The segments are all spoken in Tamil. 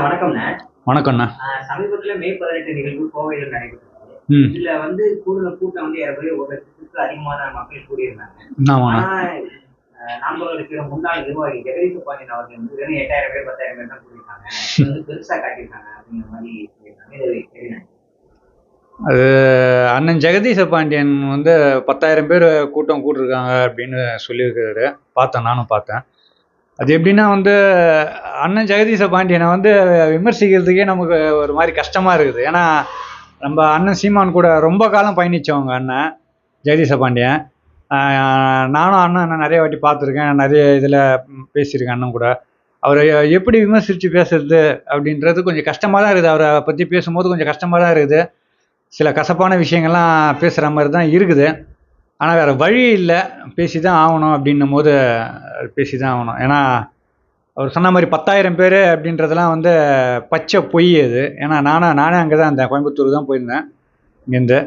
வணக்கம்ண்ணே. வணக்கம்ண்ணா. சமீபத்துல மே பதினெட்டு நிகழ்வு கோவையில் நடைபெற்றது. இதுல வந்து கூடுதல் கூட்டம் வந்து ஏறக்குறைய ஒரு லட்சத்துக்கு அதிகமான மக்கள் கூடியிருந்தாங்க. ஆனா இருக்கிற முன்னாள் நிர்வாகி ஜெகதீச பாண்டியன் அவர்கள் வந்து வெறும் எட்டாயிரம் பேர் பத்தாயிரம் பேர் தான் கூடியிருக்காங்க. வந்து பெருசா காட்டியிருக்காங்க அப்படிங்கிற மாதிரி சொல்லியிருக்காங்க. அது அண்ணன் ஜெகதீச பாண்டியன் வந்து பத்தாயிரம் பேர் கூட்டம் கூட்டிருக்காங்க அப்படின்னு சொல்லியிருக்காரு பார்த்தேன் நானும் பார்த்தேன். அது எப்படின்னா வந்து அண்ணன் ஜெகதீச பாண்டியனை வந்து விமர்சிக்கிறதுக்கே நமக்கு ஒரு மாதிரி கஷ்டமாக இருக்குது. ஏன்னா நம்ம அண்ணன் சீமான் கூட ரொம்ப காலம் பயணித்தவங்க அண்ணன் ஜெகதீச பாண்டியன். நானும் அண்ணன் நிறைய வாட்டி பார்த்துருக்கேன். நிறைய இதில் பேசியிருக்கேன் அண்ணன் கூட. அவரை எப்படி விமர்சித்து பேசுறது அப்படின்றது கொஞ்சம் கஷ்டமாக தான் இருக்குது. அவரை பற்றி பேசும்போது கொஞ்சம் கஷ்டமாக தான் இருக்குது. சில கசப்பான விஷயங்கள்லாம் பேசுகிற மாதிரி தான் இருக்குது. ஆனால் வேறு வழி இல்லை. பேசி தான் ஆகணும் அப்படின்னும் போது பேசி தான் ஆகணும். ஏன்னா அவர் சொன்ன மாதிரி பத்தாயிரம் பேர் அப்படின்றதெல்லாம் வந்து பச்சை பொய் அது. ஏன்னா நானும் நானே அங்கே தான் இருந்தேன். கோயம்புத்தூர் தான் போயிருந்தேன். இங்கேருந்து.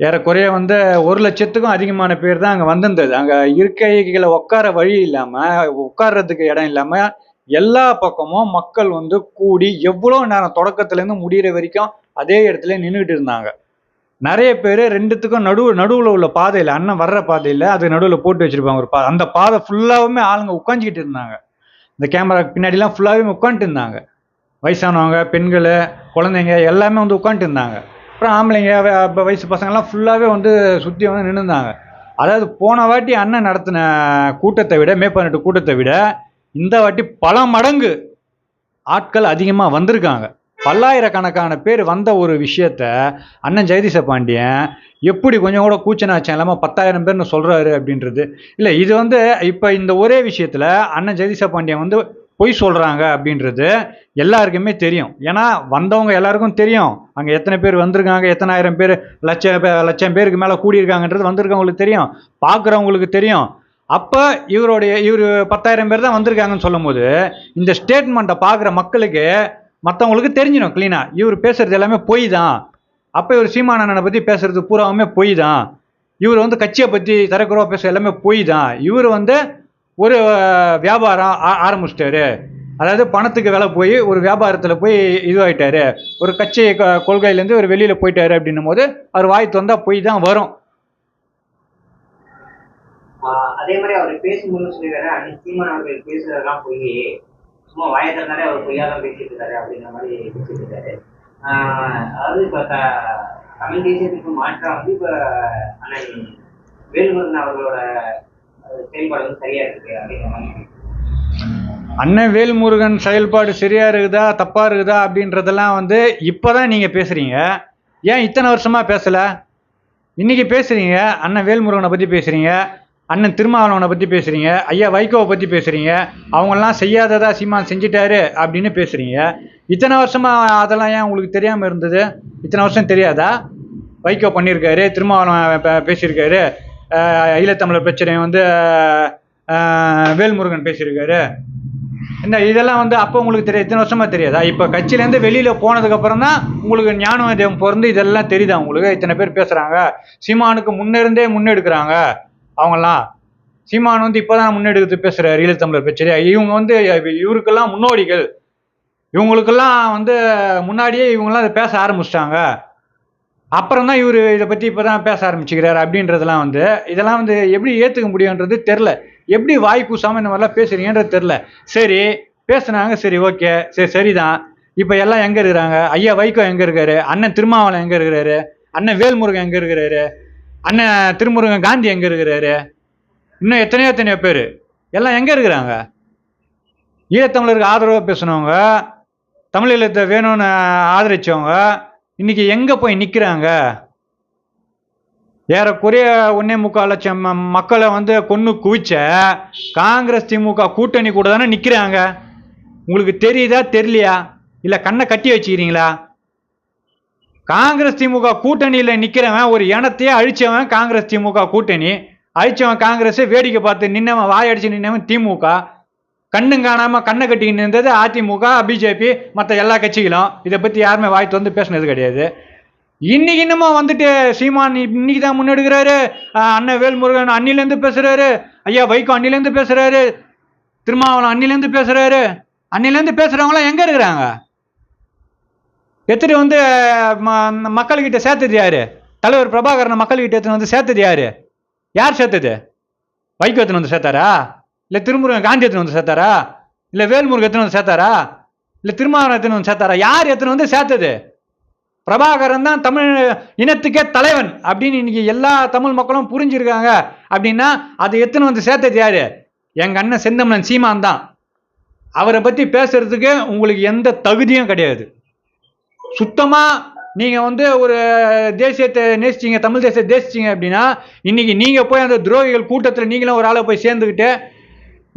ஏறக்குறைய வந்து ஒரு லட்சத்துக்கும் அதிகமான பேர் தான் அங்கே வந்திருந்தது. அங்கே இருக்கைகளை உட்கார வழி இல்லாமல் உட்கார்றதுக்கு இடம் இல்லாமல் எல்லா பக்கமும் மக்கள் வந்து கூடி எவ்வளோ நேரம் தொடக்கத்துலேருந்து முடிகிற வரைக்கும் அதே இடத்துல நின்றுட்டு இருந்தாங்க. நிறைய பேர் ரெண்டுத்துக்கும் நடுவு நடுவில் உள்ள பாதையில் அண்ணன் வர்ற பாதையில் அது நடுவில் போட்டு வச்சுருப்பாங்க. ஒரு பா அந்த பாதை ஃபுல்லாகவுமே ஆளுங்க உட்காந்துக்கிட்டு இருந்தாங்க. இந்த கேமரா பின்னாடிலாம் ஃபுல்லாகவே உட்காந்துட்டு இருந்தாங்க. வயசானவங்க பெண்கள் குழந்தைங்க எல்லாமே வந்து உட்காந்துட்டு இருந்தாங்க. அப்புறம் ஆம்பளைங்க வ- வயசு பசங்கள்லாம் ஃபுல்லாகவே வந்து சுற்றி வந்து நின்றுந்தாங்க அதாவது போன வாட்டி அண்ணன் நடத்தின கூட்டத்தை விட மே பதினெட்டு கூட்டத்தை விட இந்த வாட்டி பல மடங்கு ஆட்கள் அதிகமாக வந்திருக்காங்க. பல்லாயிரக்கணக்கான பேர் வந்த ஒரு விஷயத்த அண்ணன் ஜெகதீச பாண்டியன் எப்படி கொஞ்சம் கூட கூச்சனாச்சம் இல்லாமல் பத்தாயிரம் பேர்னு சொல்கிறாரு அப்படின்றது. இல்லை இது வந்து இப்போ இந்த ஒரே விஷயத்தில் அண்ணன் ஜெகதீச பாண்டியன் வந்து பொய் சொல்கிறாங்க அப்படின்றது எல்லாருக்குமே தெரியும். ஏன்னா வந்தவங்க எல்லாருக்கும் தெரியும். அங்கே எத்தனை பேர் வந்திருக்காங்க எத்தனை ஆயிரம் பேர் லட்சம் பே- லட்சம் பேருக்கு மேலே கூடியிருக்காங்கன்றது வந்திருக்கவங்களுக்கு தெரியும். பார்க்குறவங்களுக்கு தெரியும். அப்போ இவருடைய இவர் பத்தாயிரம் பேர் தான் வந்திருக்காங்கன்னு சொல்லும்போது இந்த ஸ்டேட்மெண்ட்டை பார்க்குற மக்களுக்கு மற்றவங்களுக்கு தெரிஞ்சிடும் க்ளீனாக இவர் பேசுறது எல்லாமே பொய் தான். அப்போ இவர் சீமானண்ணனை பற்றி பேசுறது பூராவுமே பொய் தான். இவர் வந்து கட்சியை பற்றி தரக்குறவா பேச எல்லாமே பொய் தான். இவர் வந்து ஒரு வியாபாரம் ஆ- ஆரம்பிச்சிட்டாரு. அதாவது பணத்துக்கு விலை போய் ஒரு வியாபாரத்தில் போய் இதுவாகிட்டாரு ஒரு கட்சி க- கொள்கையிலேருந்து ஒரு வெளியில் போயிட்டாரு அப்படின்னும் போது அவர் வாய் தந்தால் பொய் தான் வரும். அதே மாதிரி அவர் பேசும்போது சொல்லிடுறாரு அன்னைக்கு சீமான் அவர்கள் பேசுறதெல்லாம் போய். சும்மா வாயத்தினாலே அவர் பொய்யாதான் பேசிட்டு இருக்காரு அப்படிங்கிற மாதிரி பேசிட்டு இருக்காரு. அதாவது இப்போ த- தமிழ் தேசியத்துக்கு மாற்றா வந்து இப்போ அண்ணன் வேலுமுருகன் அவர்களோட செயல்பாடு வந்து சரியா இருக்கு அப்படிங்கிற மாதிரி அண்ணன் வேல்முருகன் செயல்பாடு சரியா இருக்குதா தப்பா இருக்குதா அப்படின்றதெல்லாம் வந்து இப்போதான் நீங்க பேசுறீங்க. ஏன் இத்தனை வருஷமா பேசல? இன்னைக்கு பேசுறீங்க அண்ணன் வேல்முருகனை பத்தி பேசுறீங்க. அண்ணன் திருமாவளவனை பற்றி பேசுகிறீங்க ஐயா வைகோவை பற்றி பேசுகிறீங்க அவங்கெல்லாம் செய்யாததா சீமான் செஞ்சிட்டாரு அப்படின்னு பேசுகிறீங்க இத்தனை வருஷமாக அதெல்லாம் ஏன் உங்களுக்கு தெரியாமல் இருந்தது? இத்தனை வருஷம் தெரியாதா? வைகோ பண்ணியிருக்காரு திருமாவளவன் பேசியிருக்காரு. ஈழத்தமிழர் பிரச்சனை வந்து வேல்முருகன் பேசியிருக்காரு. இந்த இதெல்லாம் வந்து அப்போ உங்களுக்கு தெரியாது இத்தனை வருஷமாக தெரியாதா? இப்போ கட்சியிலேருந்து வெளியில் போனதுக்கப்புறம் தான் உங்களுக்கு ஞானோதயம் பிறந்து இதெல்லாம் தெரியுதா உங்களுக்கு? இத்தனை பேர் பேசுகிறாங்க சீமானுக்கு முன்னிருந்தே முன்னெடுக்கிறாங்க. அவங்கெல்லாம் சீமான் வந்து இப்போ தான் பேசுகிற பேசுகிறார் தமிழர் பேச்சரியா இவங்க வந்து இவருக்கெல்லாம் முன்னோடிகள். இவங்களுக்கெல்லாம் வந்து முன்னாடியே இவங்கெல்லாம் இதை பேச ஆரம்பிச்சிட்டாங்க. அப்புறம் தான் இவர் இதை பற்றி இப்போ தான் பேச ஆரம்பிச்சுக்கிறார் அப்படின்றதெல்லாம் வந்து இதெல்லாம் வந்து எப்படி ஏற்றுக்க முடியுன்றது தெரில எப்படி வாய் கூசாமல் இந்த மாதிரிலாம் பேசுறீங்கன்றது தெரில சரி பேசுனாங்க சரி ஓகே. சரி சரிதான். இப்போ எல்லாம் எங்கே இருக்கிறாங்க? ஐயா வைகோ எங்கே இருக்காரு? அண்ணன் திருமாவளம் எங்கே இருக்கிறாரு? அண்ணன் வேல்முருகன் எங்கே இருக்கிறாரு? அண்ணன் திருமுருகன் காந்தி எங்கே இருக்கிறாரு? இன்னும் எத்தனையோ எத்தனையோ பேர். எல்லாம் எங்கே இருக்கிறாங்க? ஈழத்தமிழருக்கு ஆதரவாக பேசினவங்க தமிழீழத்தை வேணும்னு ஆதரிச்சவங்க இன்னைக்கு எங்கே போய் நிற்கிறாங்க ஏறக்குறைய ஒன்னே முக்கால் லட்சம் மக்களை வந்து கொன்று குவிச்ச காங்கிரஸ் திமுக கூட்டணி கூட தானே நிற்கிறாங்க உங்களுக்கு தெரியுதா தெரியலையா? இல்லை கண்ணை கட்டி வச்சுக்கிறீங்களா? காங்கிரஸ் திமுக கூட்டணியில் நிற்கிறவன் ஒரு இனத்தையே அழிச்சவன் காங்கிரஸ் திமுக கூட்டணி. அழிச்சவன் காங்கிரஸ் வேடிக்கை பார்த்து நின்னவன் வாயடிச்சு நின்னவன் திமுக. கண்ணும் காணாமல் கண்ணை கட்டிக்கிட்டு இருந்தது அதிமுக பிஜேபி மற்ற எல்லா கட்சிகளும். இதை பற்றி யாருமே வாய் திறந்து பேசுனது கிடையாது. இன்னைக்கு இன்னமும் வந்துட்டு சீமான் இன்னைக்கு தான் முன்னெடுக்கிறாரு. அண்ணன் வேல்முருகன் அன்னிலேருந்து பேசுகிறாரு ஐயா வைகோ அன்னிலேருந்து பேசுகிறாரு திருமாவளம் அன்னிலேருந்து பேசுகிறாரு அன்னையிலேருந்து பேசுகிறவங்களாம் எங்கே இருக்கிறாங்க? எடுத்துகிட்டு வந்து ம- மக்கள்கிட்ட சேர்த்தது யாரு? தலைவர் பிரபாகரனை மக்கள்கிட்ட எடுத்துன்னு வந்து சேர்த்தது யாரு? யார் சேர்த்தது? வைகோ எடுத்துன்னு வந்து சேர்த்தாரா? இல்லை திருமுருகன் காந்தி எடுத்துன்னு வந்து சேர்த்தாரா? இல்லை வேல்முருகன் எடுத்துன்னு வந்து சேர்த்தாரா? இல்லை திருமாவளவன் எடுத்துன்னு வந்து சேர்த்தாரா? யார் எத்தனை வந்து சேர்த்தது? பிரபாகரன் தான் தமிழ் இனத்துக்கே தலைவன் அப்படின்னு இன்னைக்கு எல்லா தமிழ் மக்களும் புரிஞ்சிருக்காங்க அப்படின்னா அதை எத்தனை வந்து சேர்த்தது யார்? எங்கள் அண்ணன் செந்தமலன் சீமான் தான். அவரை பற்றி பேசுறதுக்கு உங்களுக்கு எந்த தகுதியும் கிடையாது. சுத்தமா நீங்க வந்து ஒரு தேசியத்தை நேசிச்சீங்க தமிழ் தேசியத்தை நேசிச்சீங்க அப்படின்னா இன்னைக்கு நீங்க போய் அந்த துரோகிகள் கூட்டத்தில் நீங்களும் ஒரு ஆளை போய் சேர்ந்துக்கிட்டு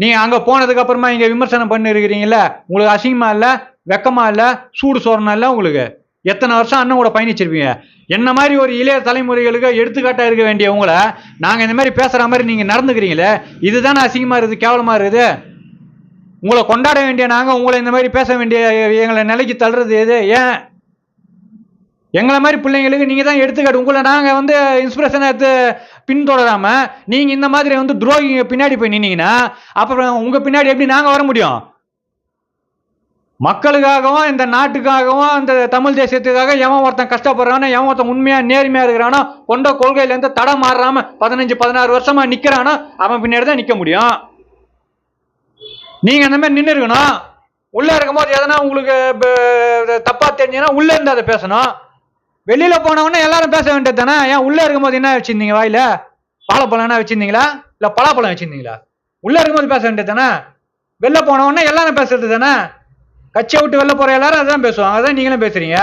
நீங்க அங்க போனதுக்கு அப்புறமா இங்க விமர்சனம் பண்ணிருக்கிறீங்கல்ல உங்களுக்கு அசிங்கமா இல்லை வெக்கமா இல்லை சூடு சோறனா இல்லை உங்களுக்கு? எத்தனை வருஷம் அண்ணன் கூட பயணிச்சிருப்பீங்க? என்ன மாதிரி ஒரு இளைய தலைமுறைகளுக்கு எடுத்துக்காட்டாக இருக்க வேண்டிய உங்களை நாங்கள் இந்த மாதிரி பேசுகிற மாதிரி நீங்கள் நடந்துக்கிறீங்களே இதுதானே அசிங்கமாக இருக்குது கேவலமாக இருக்குது? உங்களை கொண்டாட வேண்டிய நாங்கள் உங்களை இந்த மாதிரி பேச வேண்டிய எங்களை நிலைக்கு தள்ளுறது எது? ஏன் எங்களை மாதிரி பிள்ளைங்களுக்கு நீங்கள் தான் எடுத்துக்காட்டு. உங்களை நாங்கள் வந்து இன்ஸ்பிரேஷனை எடுத்து பின்தொடராமல் நீங்கள் இந்த மாதிரி வந்து துரோகிங்க பின்னாடி போய் நின்னீங்கன்னா அப்புறம் உங்கள் பின்னாடி எப்படி நாங்கள் வர முடியும்? மக்களுக்காகவும் இந்த நாட்டுக்காகவும் இந்த தமிழ் தேசியத்துக்காக எவன் ஒருத்தன் கஷ்டப்படுறானோ எவன் ஒருத்தன் உண்மையாக நேர்மையாக இருக்கிறானோ கொண்ட கொள்கையிலேருந்து தடம் மாறாமல் பதினஞ்சு பதினாறு வருஷமாக நிற்கிறானோ அவன் பின்னாடி தான் நிற்க முடியும். நீங்கள் அந்த மாதிரி நின்று இருக்கணும் உள்ளே இருக்கும்போது எதனா உங்களுக்கு தப்பாக தெரிஞ்சுன்னா உள்ளே இருந்து அதை பேசணும். வெளியில போனவொடனே எல்லாரும் பேச வேண்டியது தானே? ஏன் உள்ள இருக்கும்போது என்ன வச்சிருந்தீங்க வாயில? வாழைப்பழம் என்ன வச்சிருந்தீங்களா? இல்ல பலாப்பழம் வச்சிருந்தீங்களா? உள்ள இருக்கும்போது பேச வேண்டியது தானே? வெளில போனவொடனே எல்லாரும் பேசுறது தானே? கட்சியை விட்டு வெளில போற எல்லாரும் அதான் பேசுவாங்க. அதான் நீங்களும் பேசுறீங்க.